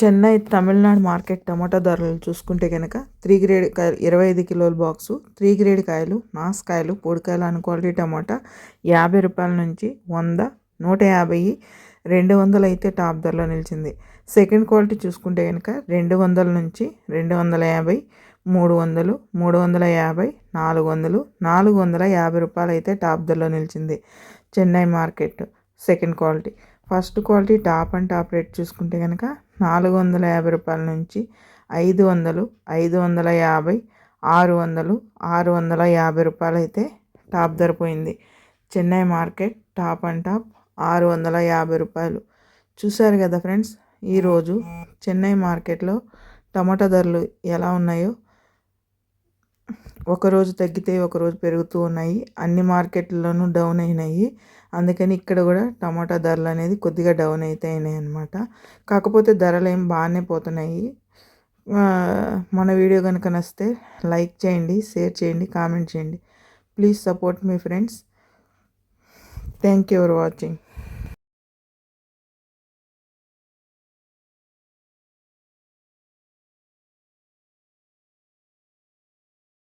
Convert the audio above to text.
Chennai Tamil Nadu market టమాటా ధరలు చూసుకుంటే కనుక త్రీ గ్రేడ్ కాయలు ఇరవై ఐదు కిలోల బాక్సు త్రీ గ్రేడ్ కాయలు నాస్ కాయలు పొడికాయలు అను క్వాలిటీ టమాటా యాభై రూపాయల నుంచి వంద నూట యాభై రెండు వందలు అయితే టాప్ ధరలో నిలిచింది. సెకండ్ క్వాలిటీ చూసుకుంటే కనుక రెండు వందల నుంచి రెండు వందల యాభై మూడు వందలు మూడు వందల యాభై నాలుగు వందలు నాలుగు వందల యాభై రూపాయలు అయితే టాప్ ధరలో నిలిచింది. Chennai market second quality. First quality top and top rate చూసుకుంటే కనుక నాలుగు వందల యాభై రూపాయల నుంచి ఐదు వందలు ఐదు వందల యాభై ఆరు వందలు ఆరు వందల యాభై రూపాయలు అయితే టాప్ ధర పోయింది. Chennai market top and top ఆరు వందల యాభై రూపాయలు. చూశారు కదా ఫ్రెండ్స్ ఈరోజు చెన్నై మార్కెట్లో టమాటా ధరలు ఎలా ఉన్నాయో ఒకరోజు తగ్గితే ఒకరోజు పెరుగుతూ ఉన్నాయి. అన్ని మార్కెట్లలోనూ డౌన్ అయినాయి. అందుకని ఇక్కడ కూడా టమాటా ధరలు అనేది కొద్దిగా డౌన్ అయితే అయినాయి అనమాట కాకపోతే ధరలు ఏం బాగానే పోతున్నాయి. మన వీడియో కనుక నచ్చితే లైక్ చేయండి షేర్ చేయండి కామెంట్ చేయండి. Please support me friends. Thank you for watching.